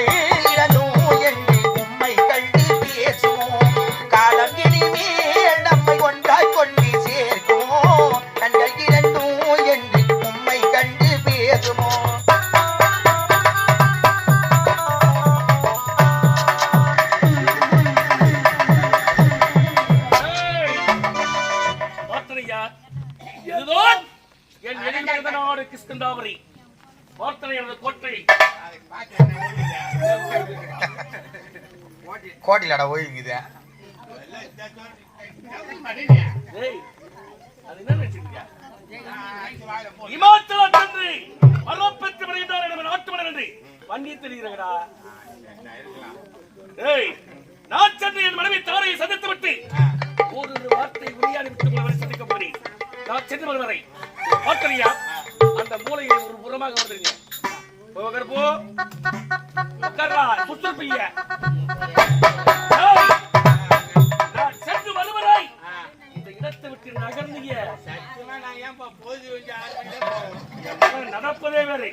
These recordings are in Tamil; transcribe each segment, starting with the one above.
गए நான் சென்று என் மனைவி தாரையை சந்தித்து விட்டு ஒரு வார்த்தை உரையாடி விட்டு உங்களை சந்திக்க போகிறேன். நான் சென்று வருவரை பார்த்தலையா அந்த மூலையை ஒரு புறமாக வந்துருங்க போ உட்கார்றா புஷ்பைய நான் சென்று வருவதை இந்த இடத்தை விட்டு நகர்ந்தீங்க நடப்பதே வேறு.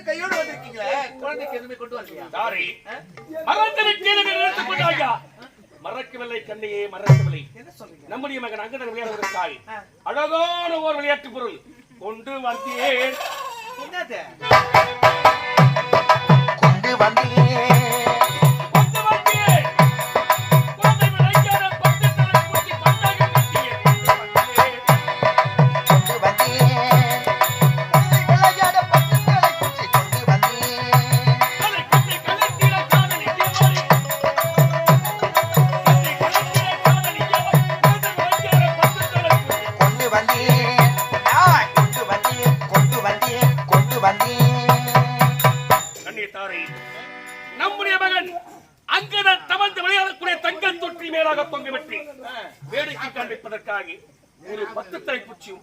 எல்லாரும் மறக்கவில்லை மகன் அங்கதன் விளையாடுகிற அழகான ஓர் விளையாட்டு பொருள். கொண்டு வந்தேன் கொண்டு வந்தியே தலைக்கு மேலாக தொங்கவிட்டு வேடிக்கை காண்பிப்பதற்காக ஒரு பத்து தலை பூச்சியும்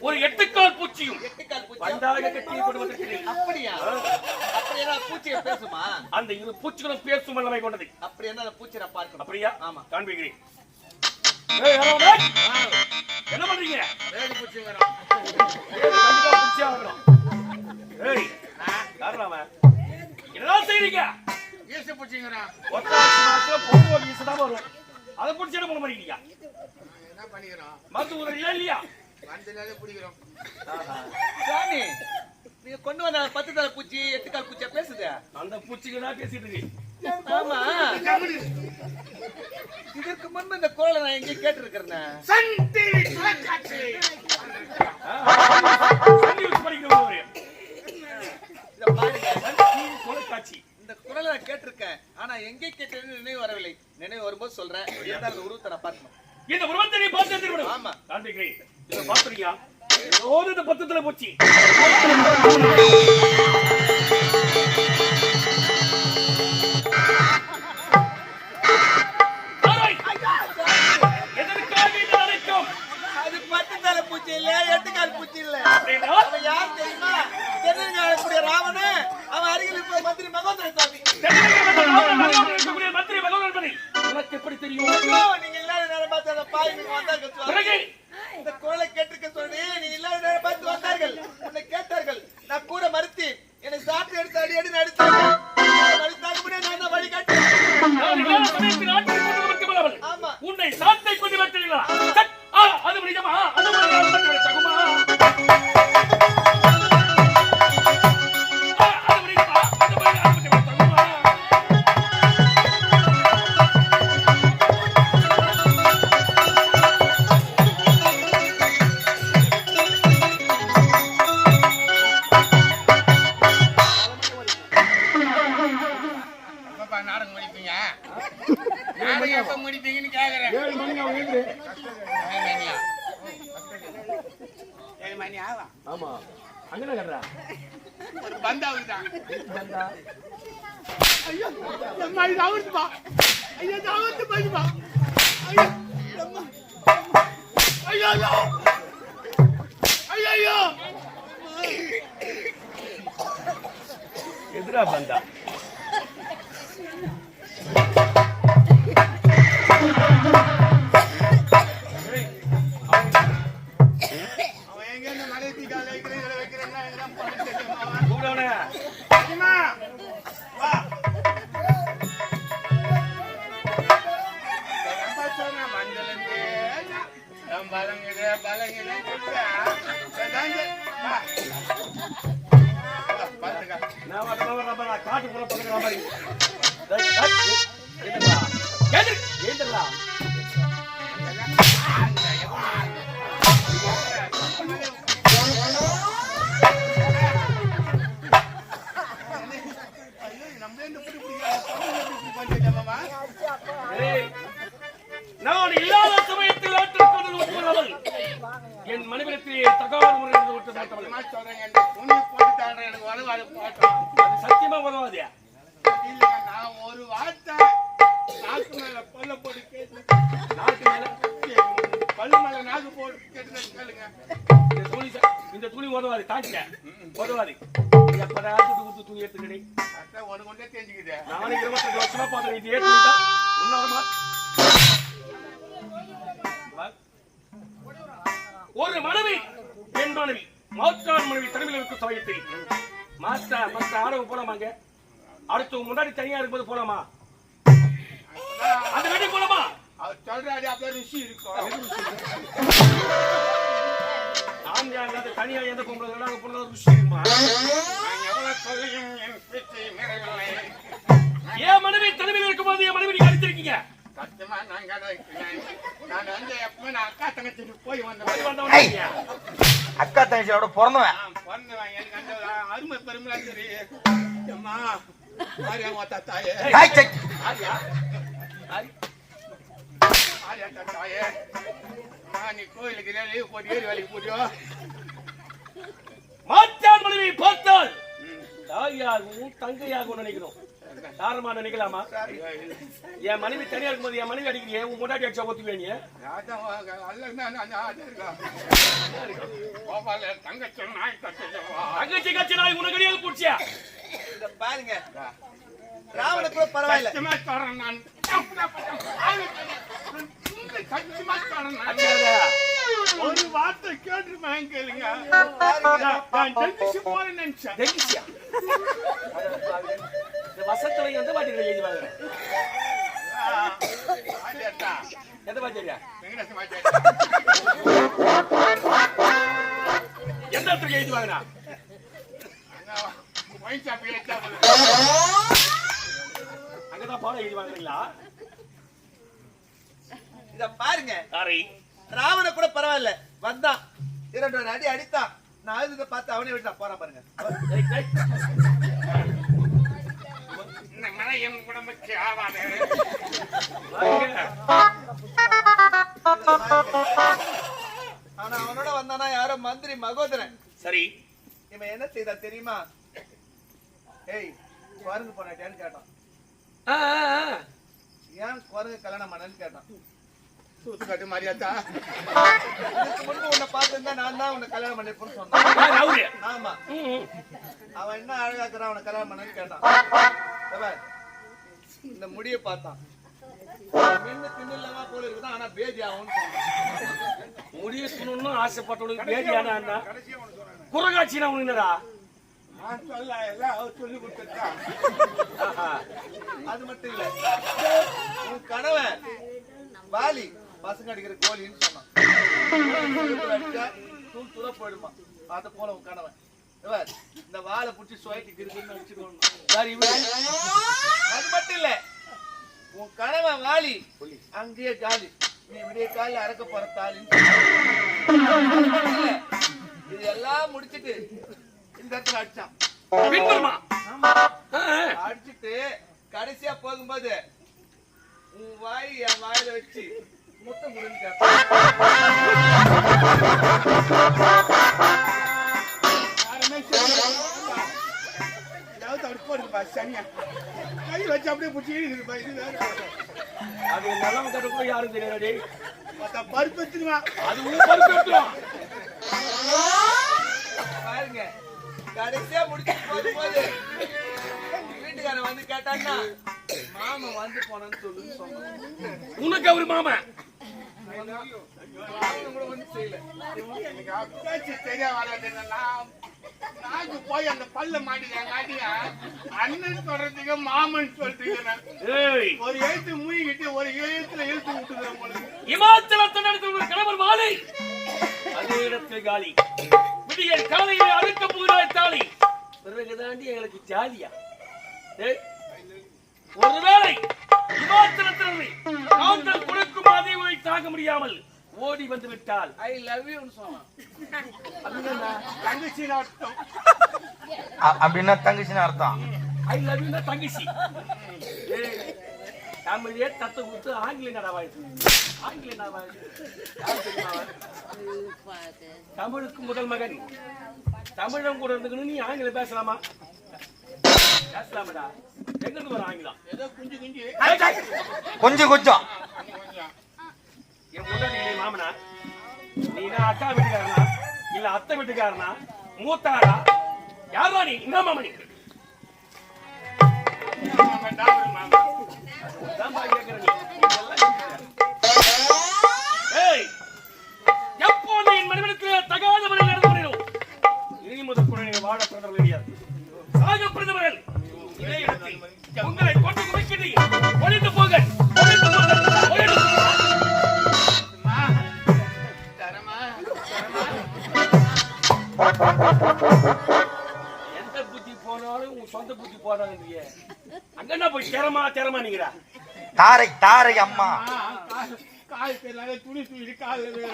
ஒரு எட்டுக்கால் பூச்சியும் அந்த இரு பூச்சிகளும் பேசும் வல்லமை கொண்டது. அப்படியா அந்த பூச்சியை பார்க்கணும். அப்படியா? ஆமா. காண்பிக்கிறேன். என்ன பண்றீங்க? வேடி அதை பிடிச்சி என்ன பண்ண மாட்டீங்க என்ன பண்ணிக்கிறோம்? மருந்து உதவியா இல்லையா? வந்ததுனால பிடிக்கிறோம். சாமி கொண்டு வந்த பத்து தலை பூச்சி எட்டுக்கால் பூச்சியா பேசுது? அந்த பூச்சிக்கு தான் இதற்கு முன்பு இந்த குரலை நான் எங்க கேட்டு இந்த பாருங்க. குரலை நான் கேட்டிருக்கேன். ஆனா எங்கே கேட்டேன்னு நினைவு வரவில்லை. நினைவு வரும்போது சொல்றேன். இருந்தாலும் அந்த உருவத்தை நான் பார்க்கணும். இந்த உருவத்தை நீ பார்த்து திருவிடும் ஆமா. காண்பிக்கிறேன் இதை பார்த்துருக்கியா ஏதோ இந்த பத்தத்துல போச்சு. பூச்சி இல்ல எட்டு கால் பூச்சி இல்ல? அவன் யார் தெரியுமா? தென்னங்க ஆளக்கூடிய ராவண அவன் அருகில் மந்திரி மகோதர சாமி. இருக்கக்கூடிய மந்திரி என்பதை உனக்கு எப்படி தெரியும்? நீங்க இல்லாத நேரம் பார்த்து அந்த பாய். பிறகு? இந்த குரலை கேட்டிருக்க சொல்லி நீ ஒரு பந்தாவுக்கு தான் ஐயோ அம்மா இது அவுத்துப்பா ஐயோ இது அவுத்து போயிடுப்பா ஐயோ ஐயோ ஐயோ. ஐயோ எதிரா பந்தா? that, that, ஒரு மனைவி பெண் மனைவி மாற்றான் மனைவி தலைமையில் இருக்கும் சமயத்தில். மாஸ்டர் மாஸ்டர் ஆடவு போலாமாங்க அடுத்து முன்னாடி தனியா இருக்கும்போது போலாமா? அந்த வீட்டுக்கு போலாமா? சொல்றாரு அப்படியே ருசி இருக்கும். தனியா எந்த பொம்பளை பேச்சை மீறவில்லை என் மனைவி தலைமையில் இருக்கும்போது என் மனைவி நீங்க அடிச்சிருக்கீங்க? சத்தியமா நான் கிடைக்கிறேன் நான் வந்து எப்பவுமே நான் அக்கா தங்கச்சிக்கு போய் வந்தேன் வந்தவனே? அக்கா தங்கச்சியோட பிறந்தவன். பிறந்தவன். எனக்கு அந்த அருமை பெருமைலாம் தெரியும் அம்மா ஆரியா? ஆரி? மாரியா தாத்தாயே. நான் நீ கோயிலுக்கு லீவ் போட்டு ஏறி வேலைக்கு போட்டியோ? மாற்றான் மனைவி பார்த்தால் தாயாகவும் தங்கையாகவும் நினைக்கணும். தாரமா நினைக்கலாமா என் மனைவி தனியா இருக்கும்போது என் மனைவி அடிக்கிறியே? உன் முன்னாடி அடிச்சா ஒத்துக்குவீங்க தங்கச்சி நாய் தங்கச்சி கட்சி நாய் உனக்கு அடியாக குடிச்சியா இத பாருங்க. ராவண கூட பரவாயில்ல. நான். ஒரு வார்த்தை கேட்டுருப்பேன் கேளுங்க? நான் நினைச்சேன். இந்த வசத்துல எந்த வாட்டி எழுதி ஆடியாத்தா எந்த வாத்தியார். எந்த இடத்துக்கு எழுதி போதும். அங்கதான் பாடம் எழுதி வாங்குறீங்களா இத பாருங்க. ராவண கூட பரவாயில்ல. வந்தான். இரண்டு அடி அடித்தான். நான் அழுதுத பார்த்து அவனே விட்டான் போறான் பாருங்க. இந்த மழை என் உடம்புக்கு ஆவாது. ஆனா அவனோட வந்தானா யாரோ மந்திரி மகோதரன். சரி. இவன் என்ன செய்தா தெரியுமா? ஏய் குரங்கு கேட்டான். ஏன் குரங்கு கல்யாணம் பண்ணன்னு கேட்டான். சூத்துக்காட்டு மாதிரியாத்தா இதுக்கு முன்பு உன்னை பார்த்திருந்தா நான் தான் உன்னை கல்யாணம் பண்ணிருப்பேன்னு சொன்னான்? ஆமா. அவன் என்ன அழகாக்குறான் அவனை கல்யாணம் பண்ணன்னு கேட்டான். இந்த முடிய பார்த்தான் போல இருக்குதான் ஆனா பேதி சொன்னான் முடிய சொல்லணும்னு ஆசைப்பட்டவனுக்கு? குரங்காட்சினா உனக்கு என்னடா? நான் ஆஹா. அது மட்டும் இல்ல. உன் கணவன் வாலி பசங்க அடிக்கிற கோழின்னு சொன்னான். தூள் தூளா போயிடுமா. அத போல உன் கணவன் இந்த வாழை புடிச்சு சுவைக்கு கிருக்குன்னு அடிச்சுக்கணும் சரி இவரு? அது மட்டும் இல்ல உன் கணவன் வாலி அங்கேயே காலி. நீ விடிய காலில் அறக்க போற தாலின்னு இது எல்லாம் முடிச்சிட்டு இந்த இடத்துல அடிச்சான். அடிச்சிட்டு கடைசியா போகும்போது உன் வாய் என் வாயில வச்சு முத்தம் கொடுன்னு போடுங்கப்பா சனியா கை வச்சு அப்படியே பிடிச்சி இருக்குப்பா இது வேற அது கிட்ட கூட யாரும் தெரியாது பார்த்தா பருப்பு வச்சிருவா. அது உன் பருப்பு எடுத்துரும். பாருங்க கடைசியா முடிச்சு போகும்போது வீட்டுக்காரன் வந்து கேட்டான்னா மாமன் வந்து போனேன்னு சொல்லுன்னு சொன்னான் உனக்கு அவரு மாமன் கூட ஒண்ணும் செய்யல. தெரிய வராது நான் நாக்கு போய் அந்த பல்ல மாட்டிக்காட்டியா அண்ணன் சொல்றதுக்கு மாமன் சொல்றீங்க ஒரு எழுத்து மூழ்கிட்டு ஒரு எழுத்துல எழுத்து விட்டுக்கிறேன் இமாச்சலத்தில் நடந்த ஒரு கணவன் மாலை. அதே இடத்தில் காலி. விடியல் காலையில் அறுக்க புகிறாய் தாலி. பிறகுதாண்டி எங்களுக்கு ஜாலியா. ஒருவேளை இமாச்சலத்தில் காந்தல் கொடுக்கும் அதிர்வை தாங்க முடியாமல் ஓடி வந்து விட்டால் ஐ லவ் சொன்னான் தங்கச்சி அர்த்தம்? அப்படின்னா தங்கச்சின்னு அர்த்தம். ஐ லவ் யூ தங்கச்சி. தமிழே தத்து கொடுத்து ஆங்கில நடவாயுது ஆங்கில? தமிழுக்கு முதல் மகன். தமிழம் கூட இருந்துக்கணும் நீ ஆங்கிலம் பேசலாமா? பேசலாமடா. எங்க இருந்து வர ஆங்கிலம். ஏதோ குஞ்சு குஞ்சு. ஏய், டேய். கொஞ்சம் கொஞ்சம் கொஞ்சம் என் முன்னாடி நீ மாமனா நீ என்ன அக்கா வீட்டுக்காரனா இல்ல அத்தை வீட்டுக்காரனா மூத்தாரா யாரா நீ என்ன மாமனி நீ. ஏய், என் மனிதனுக்கு தகாத முறையில் நடந்து கொண்டிரும். இனி முதல் கூட நீங்கள் வாழ கிடையாது. சாக உங்களை கொண்டு குவிக்கிறேன். ஒழிந்து போங்கள். எந்த புத்தி போனாலும் உன் சொந்த புத்தி போனாங்க அங்க என்ன போய் திறமா திறமா நீங்கிறா தாரை தாரை அம்மா. கால் கால் தெரியல துணி காலில் வேற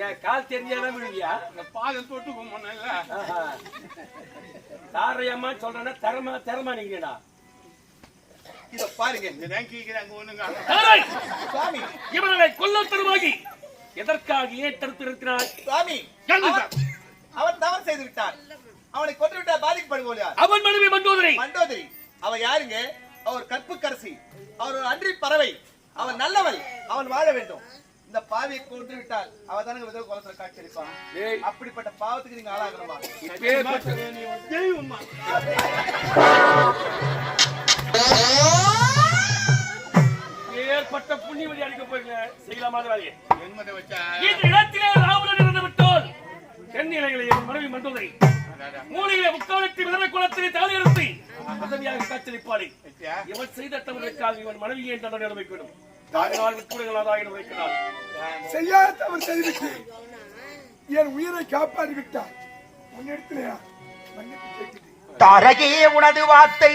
என் கால் விழுவியா? இந்த பாதம் தொட்டு போனல ஆஹா. தாரையம்மா சொல்றேன்னா திறமா திறமா நீங்கிறா இத பாருங்க இதுதான் கேட்கிறாங்க ஒண்ணுங்க தாரை சுவாமி. இவர்களை கொல்லத்தருமாகி எதற்காக ஏன் தடுத்து நிறுத்தினார் சுவாமி அவன் தவறு செய்து விட்டான் அவனை கொண்டு விட்டால் பாதிக்கப்படுவோம் அவன் மனைவி மண்டோதரை. மண்டோதரி. அவ யாருங்க? அவர் கற்புக்கரசி. அவர் ஒரு அன்றி பறவை. அவன் நல்லவள். அவன் வாழ வேண்டும். இந்த பாவியை கொண்டு விட்டால் அவ தானே விதவை குலத்துல காட்சியளிப்பான் ஏய். அப்படிப்பட்ட பாவத்துக்கு நீங்க ஆளாகணுமா? ஒரு தெய்வம்மா ஏற்பட்ட புண்ணியவதி அடிக்க போயிருங்க செய்யலாமா வேலையை இந்த இடத்திலே ராவணன் இருந்து விட்டோல் தென்னிலைகளை என் மனைவி மண்டோதரை மூலையிலே முக்காலத்தில் விதவை குலத்திலே தாலி அறுத்து உதவியாக வச்சா? இவன் செய்த தவறுக்காக இவன் மனைவியை தண்டனை அனுபவிக்க வேண்டும் செய்யாத தவறு செய்துவிட்டு என் உயிரை காப்பாற்றி விட்டார் முன்னெடுத்துலையா மன்னிப்பு கேட்கிறேன் தாரகே உனது வார்த்தை.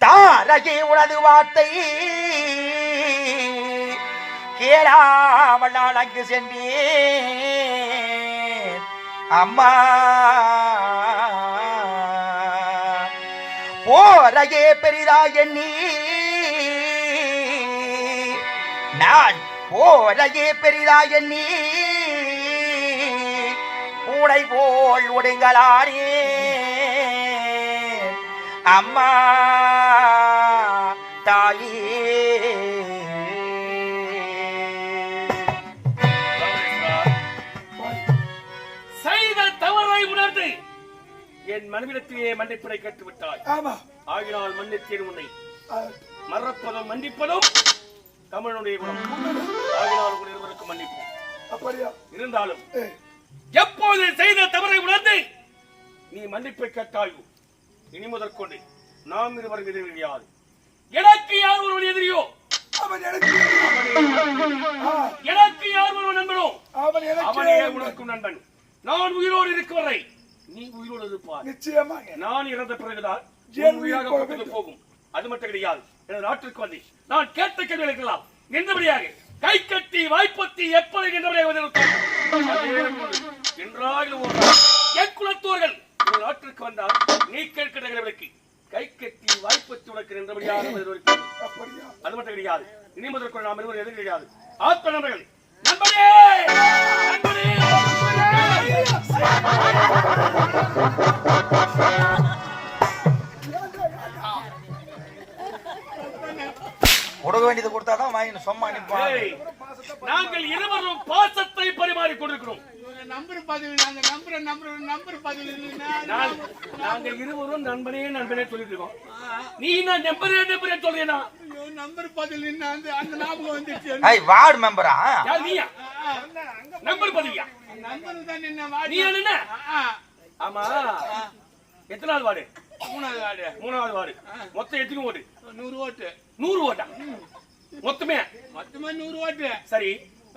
தாரகே உனது வார்த்தை. கேளாமல் நான் அங்கு சென்றேன். அம்மா. போரகே பெரிதா எண்ணி. நான் போரகே பெரிதா எண்ணி. பூனை போல் ஒடுங்கலானே. அம்மா தாயே. செய்த தவறை உணர்ந்து என் மனைவிடத்திலே மன்னிப்பினை கற்றுவிட்டாய் ஆமா. ஆகினால் மன்னித்தேன் உன்னை. மறப்பதும் மன்னிப்பதும் தமிழனுடைய குணம். ஆகினால் உங்கள் இருவருக்கும் மன்னிப்பு. அப்படியா? இருந்தாலும் எப்போது செய்த தவறை உணர்ந்து நீ மன்னிப்பை கேட்டாயோ? இனி முதற்கொண்டு நாம் இருவரும் எதிரி கிடையாது எனக்கு யார் ஒருவன் எதிரியோ? அவன் எனக்கு யார் ஒருவன் நண்பனோ? அவன் உனக்கும் நண்பன். நான் உயிரோடு இருக்கும் வரை நீ உயிரோடு இருப்பார் நிச்சயமாக. நான் இறந்த பிறகுதான் என் உயிராக பக்கத்து போகும். அது மட்டும் கிடையாது. எனது நாட்டிற்கு வந்து நான் கேட்ட கேள்விகளுக்கெல்லாம் நின்றபடியாக கை கட்டி வாய்ப்பத்தி எப்படி நின்றபடியாக ஒரு நாள். என் குலத்தோர்கள் இந்த நாட்டிற்கு வந்தால் நீ கேட்கிற கேள்விகளுக்கு கை கட்டி வாய்ப்பத்தி உனக்கு அப்படியா அது மட்டும் கிடையாது. இனி முதற்கொண்டு நாம் இருவர் எதுவும் கிடையாது. ஆத்ம நண்பர்கள் கொடுக்க வேண்டியது கொடுத்தாதான் வாங்கி சும்மா நாங்கள் இருவரும் பாசத்தை பரிமாறிக் கொண்டிருக்கிறோம். நம்பர் பதிவு நாங்க நம்புற நம்பர் நம்பர் பதிவு நான் நாங்கள் இருவரும் நண்பனே நண்பனே சொல்லிட்டு இருக்கோம் நீ நான் நம்பரே நம்பரே சொல்றேனா நம்பர் பதிவு அந்த அந்த ஞாபகம் வந்துச்சு ஐய் வார்டு மெம்பரா? யார் நீயா? நம்பர் பதிவியா? நம்பர் தான் என்ன நீ என்ன ஆ, ஆமா. எத்தனாவது வார்டு? மூணாவது வார்டு. மூணாவது வார்டு. மொத்தம் எத்தனை ஓட்டு? நூறு ஓட்டு. நூறு ஓட்டா? மொத்தமே? மொத்தமா நூறு ஓட்டு. சரி.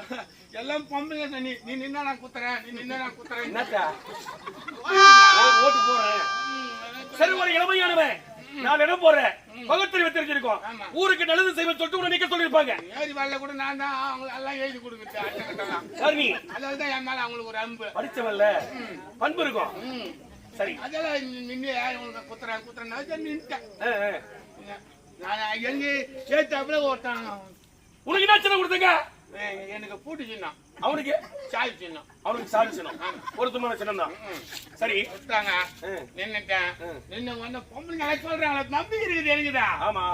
எல்லாம் பொம்பளை தான். நீ நின்னா நான் குத்துறேன். நீ நின்னா நான் குத்துறேன். என்னத்தா? ஓட்டு போறேன் சரி ஒரு இளமையானவன். நான் இடம் போறேன் பகுத்தறிவு தெரிஞ்சிருக்கோம். ஊருக்கு நல்லது செய்வன் தொட்டு உன்னை நிக்க சொல்லிருப்பாங்க ஏறி வரல கூட நான் தான் அவங்க எல்லாம் எழுதி யார் நீ அதால தான் என் மேல அவங்களுக்கு ஒரு அன்பு. படிச்சவன்ல பண்பு இருக்கும். சரி. அதெல்லாம் நி- நின்னு உங்களுக்கு குத்துறேன் குத்துறேன். நான் சரி நின்னுட்டேன். ஆ, ஆ. நான் எங்க சேர்த்தாப்புல ஒருத்தன். உனக்கு என்ன சின்ன கொடுத்தங்க? எனக்கு பூட்டு சின்னம். அவனுக்கு? சாய் சின்னம். அவனுக்கு சாதி சின்னம். பொருத்தமான சின்னம் தான் சரி. ஆ. நின்னுட்டேன். நின்ன உடனே பொம்பளை நல்லா சொல்றாங்க நம்பிக்கை இருக்குது எனக்குதா ஆமா.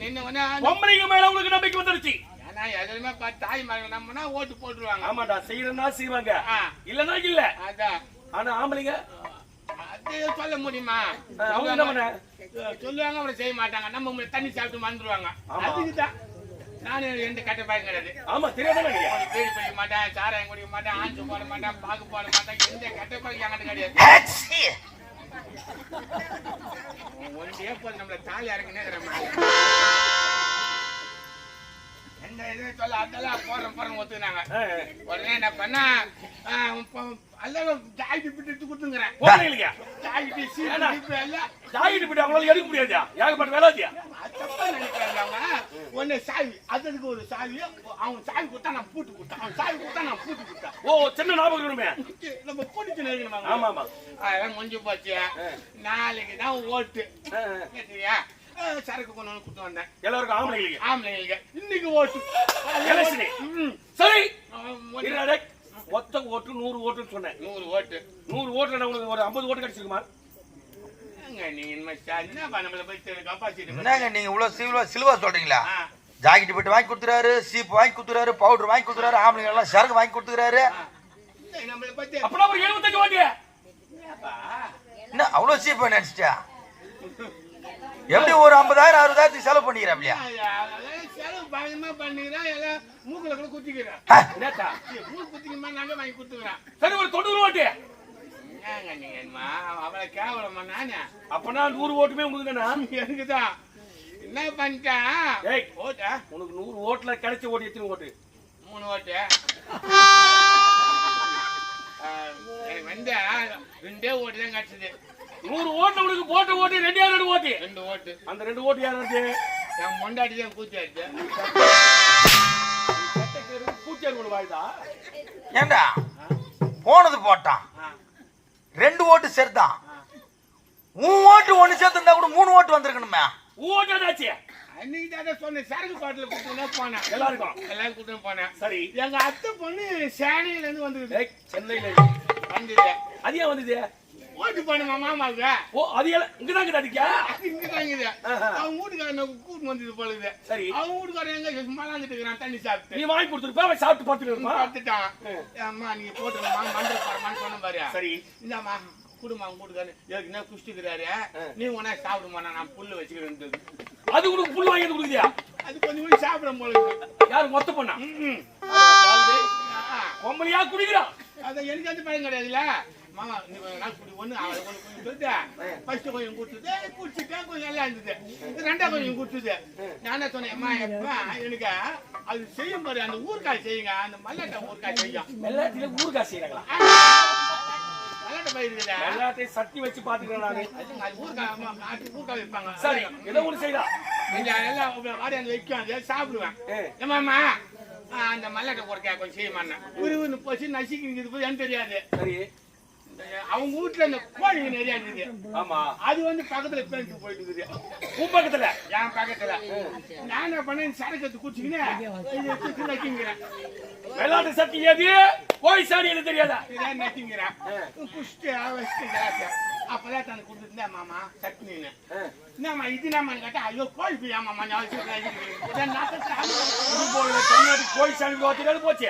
நின்ன உடனே பொம்பளைங்க மேல உனக்கு நம்பிக்கை வந்துருச்சு. ஏன்னா எதுவுமே தாய் மகன் நம்பினா ஓட்டு போட்டுருவாங்க. ஆமாடா செய்யறதா செய்வாங்க. இல்லன்னா இல்ல. அதான். ஆனா ஆம்பளைங்க? சொல்ல முடியுமா? அவங்க சொல்லுவாங்க அவரை செய்ய மாட்டாங்க. நம்ம தண்ணி சாப்பிட்டு வந்துருவாங்க. ஆமா. அதுக்கு தான் நான் எந்த கட்ட பயம் கிடையாது. ஆமா பிடிக்க மாட்டேன் சாராயம் குடிக்க மாட்டேன் ஆஞ்சு போட மாட்டேன் பாக்கு போட மாட்டேன் எந்த கட்ட பயம் என்கிட்ட கிடையாது. ஹேட்ஸி. ஒன்றே போது நம்மள தாலி இறக்குனே எந்த இதுவும் சொல்ல அதெல்லாம் போடுறோம் போறோம் ஒத்துக்கினாங்க. உடனே என்ன பண்ணா எல்லாம் ஜாக்கெட் பிட்டு எடுத்து கொடுத்துங்கிறேன் ஜாக்கெட்? ஜிப்பு எல்லாம் ஜாகிட்டு போயிட்டு அவங்களால எடுக்க ஏகப்பட்ட வேலாதியா ஒண்ணு சாவி அதுக்கு ஒரு சாவி அவன் சாவி கொடுத்தா நான் பூட்டு கொடுத்தேன். அவன் சாவி கொடுத்தா நான் பூட்டு கொடுத்தேன். ஓ சின்ன ஞாபகம் வருமே? நம்ம பூட்டு நினைக்கணும் ஆமா ஆமா. அதெல்லாம் முடிஞ்சு போச்சு. நாளைக்கு தான் ஓட்டு. கேட்டியா? சரக்கு கொண்டு வந்து கொடுத்து வந்தேன். எல்லாருக்கும் ஆம்பளைங்க ஆம்பளைங்களுக்கு. இன்னைக்கு ஓட்டு. சரி. மொத்த ஓட்டு நூறு ஓட்டுன்னு சொன்னேன். நூறு ஓட்டு. நூறு ஓட்டுல உனக்கு ஒரு ஐம்பது ஓட்டு கிடைச்சிருக்குமா? நீங்க என்னங்க நீங்க இவ்வளவு சிலுவா சிலுவா சொல்றீங்களா. ஜாக்கெட் போட்டு வாங்கி கொடுத்துறாரு சீப் வாங்கி கொடுத்துறாரு பவுடர் வாங்கி கொடுத்துறாரு ஆம்பளைங்க எல்லாம் சரக்கு வாங்கி கொடுத்துறாரு? என்ன அவ்வளவு சீப்பா நினைச்சிட்டா? எப்படி ஒரு ஐம்பதாயிரம் அறுபதாயிரத்துக்கு செலவு செலவு பண்ணிக்கிறேன் எல்லாம் மூக்குல கூட குத்திக்கிறேன் என்னத்தா? மூக்கு குத்திக்கமா நாங்க வாங்கி குத்துக்கிறேன் சரி ஒரு தொண்ணூறு ஓட்டு என்னங்க நீங்க என்னம்மா? அவளை கேவலமா நானே? அப்பனா நூறு ஓட்டுமே உங்களுக்கு தானா எனக்குதான் என்ன பண்ணிட்டேன் ஏய் ஓட்டா உனக்கு நூறு ஓட்டுல கிடைச்ச ஓட்டு எத்தனை ஓட்டு? மூணு ஓட்டு. எனக்கு வந்து ரெண்டே ஓட்டு தான் கிடைச்சது. நூறு ஓட்டுல உனக்கு போட்ட ஓட்டு ரெண்டே ரெண்டு ஓட்டு. ரெண்டு ஓட்டு. அந்த ரெண்டு ஓட்டு யாரு என் மொண்டாட்டி தான் பூச்சாரி ஒன்று வாய்தா? ஏண்டா? போனது போட்டான். ரெண்டு ஓட்டு சேர்த்தான் உன் ஓட்டு ஒண்ணு சேர்த்திருந்தா கூட மூணு ஓட்டு வந்திருக்கணுமே. ஓட்டு என்னாச்சு அன்னைக்கு தான் சொன்னேன். சரக்கு பாட்டில் கொடுத்துனா போனேன். எல்லாருக்கும். எல்லாரும் கொடுத்துன்னு போனேன். சரி. எங்க அத்தை பொண்ணு சேனையில இருந்து வந்துருது ஏய், சென்னையில வந்துது அது ஏன் வந்தது? ஓட்டு பண்ணுமா மாமாவுக்கு? ஓ அது எல்லாம் இங்கதான் இருக்குது அதுக்கா அது இங்க தாங்குது ஆஹா. அவங்க வீட்டுக்காரன் கூட்டு வந்தது போலுது சரி. அவங்க வீட்டுக்காரன் எங்க மலாந்துட்டு இருக்கிறான் தண்ணி சாப்பிட்டு. நீ வாங்கி கொடுத்துருப்பா அவன் சாப்பிட்டு பார்த்துட்டு பார்த்துட்டான். அம்மா நீங்க போட்டுருமா மண்டல பாருமான்னு சொன்ன பாரு. சரி. இந்தாம்மா குடுமா அவங்க வீட்டுக்காரன். எனக்கு என்ன குஷ்டிக்கிறாரு? நீ உடனே சாப்பிடுமா நான் புல்லு வச்சுக்கிறேன் அது உனக்கு புல் வாங்கி கொடுக்குதியா அது கொஞ்சம் கொஞ்சம் சாப்பிடும் போல. யாரு மொத்த பொண்ணா? ம்ம். ஆ, பொம்பளையா குடிக்கிறான் அது எனக்கு அந்த பழம் கிடையாதுல்ல? மாமா நாள் குடி ஒண்ணு அவளை கொஞ்சம் கொஞ்சம் ஃபர்ஸ்ட் கொஞ்சம் குடிச்சுது குடிச்சுட்டேன் கொஞ்சம் நல்லா இருந்தது. இது ரெண்டா கொஞ்சம் குடிச்சுது நானே சொன்னேன் அம்மா எப்பா எனக்கு அது செய்யும் பாரு அந்த ஊறுகாய் செய்யுங்க அந்த மல்லாட்டை ஊறுகாய் செய்யும் எல்லாத்தையும் ஊறுகாய் செய்யறாங்களா? சட்டி வச்சு பாத்துக்கிறேன் சரி ஏதோ ஒண்ணு இந்த எல்லாம் வாடி அந்த வைக்கும் சாப்பிடுவேன். ஏ. ஏமாம்மா ஆ, அந்த மல்லாட்டை ஊறுகாய் கொஞ்சம் செய்யுமாண்ணா உருவுன்னு போச்சு நசிக்கிறது போது எனக்கு தெரியாது. சரி. அவங்க வீட்டுல இந்த கோழிங்க நிறைய இருக்குது. ஆமா. அது வந்து பக்கத்துல பேண்ட் போயிட்டு இருக்குது. உன் பக்கத்துல என் பக்கத்துல. நான் என்ன பண்ணேன்? சரக்கு எடுத்து குடிச்சுக்கினேன் நக்கிங்கிறேன். வெள்ளாட்டு சட்டி ஏது கோழி சாணி எனக்கு தெரியாதா? இதான் நக்கிங்கிறேன். குஷ்டு அப்பதான் தனக்கு கொடுத்துருந்தேன் மாமா. சட்னின்னு. என்னம்மா இது என்னம்மா கேட்டா ஐயோ கோழி பிரியா மாமா தமிழ்நாட்டு கோழி சாணி தெரியாது போச்சு.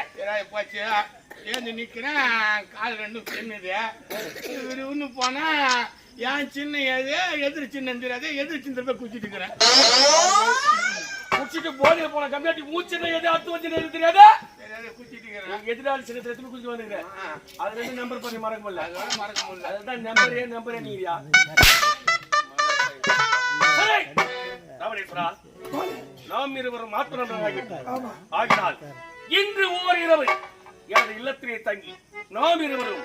போச்சு. ஏந்து நிக்கிறேன் கால் ரெண்டும் சின்னது இவரு இன்னும் போனா என் சின்ன எது எதிர் சின்ன தெரியாது எதிர் சின்ன போய் குச்சிட்டு இருக்கிறேன். குடிச்சிட்டு போதையில போன கம்மியாட்டி மூச்சு எது அத்து வச்சு எது தெரியாதா? குச்சிட்டு எதிராளி சின்ன குடிச்சு வந்துருக்கேன் ஆ, அது ரெண்டு நம்பர் பண்ணி மறக்க முடியல. அதோட மறக்க முடியல. அதுதான் நம்பரே நம்பரே நீரியா நாம் இருவரும் ஆமா ஆகினால் இன்று ஒவ்வொரு இரவு. எனது இல்லத்திலே தங்கி நாம் இருவரும்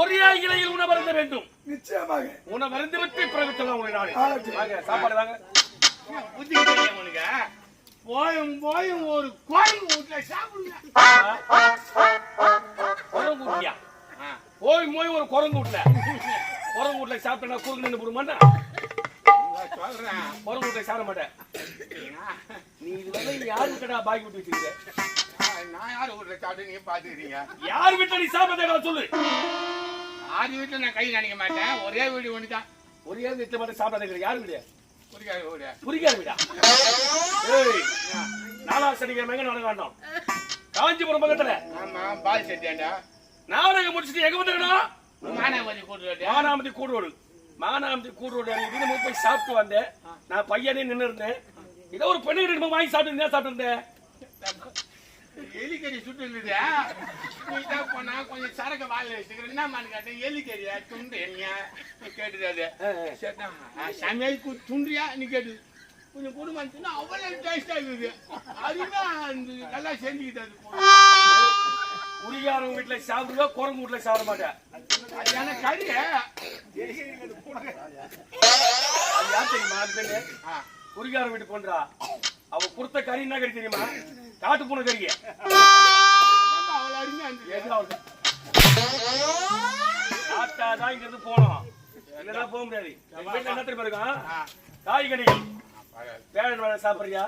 ஒரே இலையில் உணவருந்த வேண்டும். நிச்சயமாக. உணவருந்து விட்டு பிறகு சொல்ல உங்களை நானே. ஆகட்டும். வாங்க சாப்பாடு வாங்க. புத்தி உனக்கு? போயும் போயும் ஒரு கோயில் வீட்டுல குரங்கு போய் போய் ஒரு குரங்கு வீட்டுல. குரங்கு வீட்டுல சாப்பிட்டா குறுக்கு நின்று போட மாட்டேன் குரங்கு வீட்டுல சாப்பிட மாட்டேன். நீ இதுவரை யாரு கிட்டடா பாக்கி விட்டு வச்சிருக்க? நான் யார் வீட்டுல சாப்பிட்டு நீங்க பாத்துக்கிறீங்க? யார் வீட்டுல நீ சாப்பிட்டா சொல்லு. ஆறு வீட்டுல நான் கை நினைக்க மாட்டேன்? ஒரே வீடு ஒன்று தான் ஒரே வீட்டுல மட்டும் சாப்பிடாத யாரு வீடு? குடிக்காத வீடு? புரியாத வீடா? நாலாம் சனிக்கிழமை நடக்க வேண்டாம்? காஞ்சிபுரம் பக்கத்துல. ஆமா பால் செட்டியாண்டா நாடகம் முடிச்சுட்டு எங்க வந்துக்கணும் மானாவதி கூட்டு மானாமதி கூடுவோடு மானாமதி இருந்து நம்ம போய் சாப்பிட்டு வந்தேன். நான் பையனே நின்று இருந்தேன் ஏதோ ஒரு பெண்ணு வாங்கி சாப்பிட்டு சாப்பிட்டு இருந்தேன் எலிக்கறி சுட்டு இருந்தது நீ தான் போனா கொஞ்சம் சரக்கு வாயில வச்சுக்கிறேன் என்னமான்னு கேட்டேன் எலிக்கறியா? துண்டு என்னையா? கேட்டுட்டாரு சரிதான் சமையல் கு- துண்டியா? நீ கேட்டு. கொஞ்சம் குடும்பம் சொன்னா அவ்வளோ டேஸ்டா இருக்குது அதுதான் அந்த நல்லா செஞ்சுக்கிட்டது குடிகாரங்க வீட்டுல சாப்பிடுவா குரங்கு வீட்டுல சாப்பிட மாட்டேன் அது எனக்கு கறி? அது தெரியுமா? அது ஆ, குடிகார வீட்டு போன்றா அவ கொடுத்த கறி என்ன கறி தெரியுமா? காட்டு பூனை கறிய ரொம்ப அவ்வளோ அருமையா இருந்தது இங்க இருந்து போனோம் போக முடியாது. வீட்டுல என்ன தெரியுமா இருக்கும்? ஆ, காய்கறிகள் பேரன் வேலை சாப்பிடுறியா?